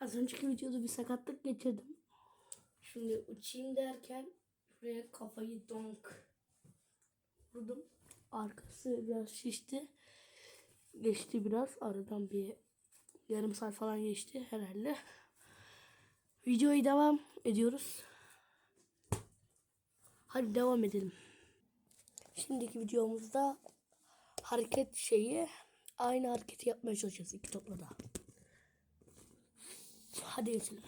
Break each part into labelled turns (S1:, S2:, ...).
S1: Az önceki videoda bir sakatlık geçirdim. Şimdi uçayım derken buraya kafayı donk vurdum. Arkası biraz şişti. Geçti biraz. Aradan bir yarım saat falan geçti herhalde. Videoyu devam ediyoruz. Hadi devam edelim. Şimdiki videomuzda hareket şeyi aynı hareketi yapmaya çalışacağız iki topla da. Hadi geçelim.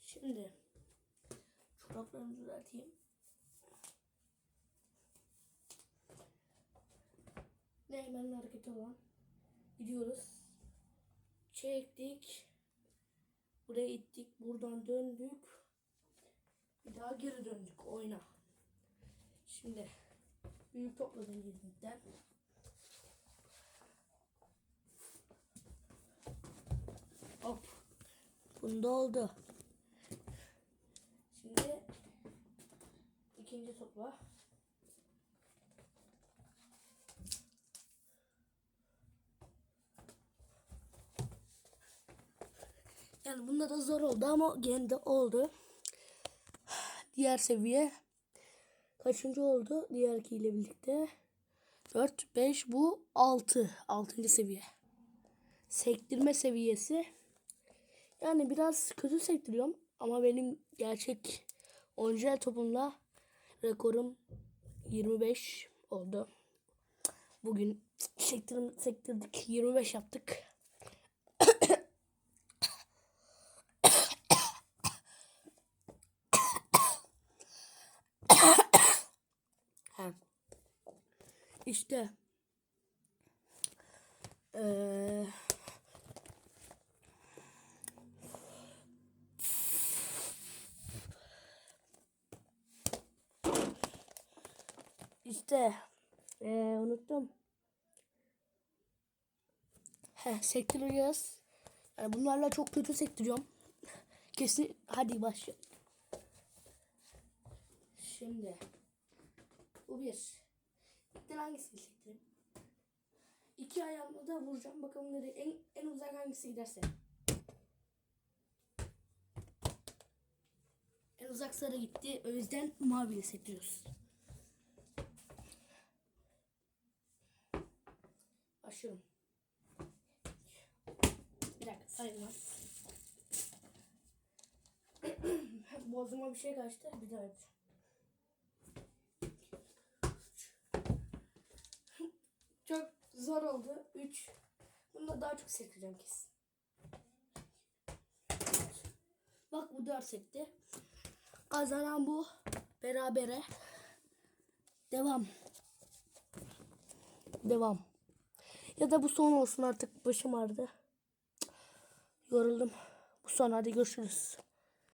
S1: Şimdi çoraplarımı düzelteyim. Neymen'in hareketi olan gidiyoruz. Çektik. Buraya ittik. Buradan döndük. Bir daha geri döndük. Oyna. Şimdi büyük topladım yeniden. Bunda oldu. Şimdi ikinci topla. Yani bunda da zor oldu ama gene de oldu. Diğer seviye kaçıncı oldu? Diğerkiyle birlikte. 4, 5, bu 6. 6. seviye. Sektirme seviyesi. Yani biraz kötü sektiriyorum. Ama benim gerçek orijinal topumla rekorum 25 oldu. Bugün sektir, sektirdik. 25 yaptık. İşte. Eee İşte eee unuttum. He, sektiriyoruz. Yani bunlarla çok kötü sektiriyorum. Kesin hadi başlayalım. Şimdi bu bir. İlkten hangisini sektireyim? İki ayağımla da vuracağım. Bakalım nereye en, en uzak hangisi giderse. En uzak sarı gitti. O yüzden maviyle sektiriyoruz. Başlıyorum. Bir dakika sayılmaz. Boğazıma bir şey kaçtı. Bir daha yapacağım. Çok zor oldu. 3. Bunda daha çok sektireceğim kesin. Bak bu 4 sekti. Kazanan bu. Berabere. Devam. Devam. Ya da bu son olsun artık başım ağrıdı. Yoruldum. Bu son hadi görüşürüz.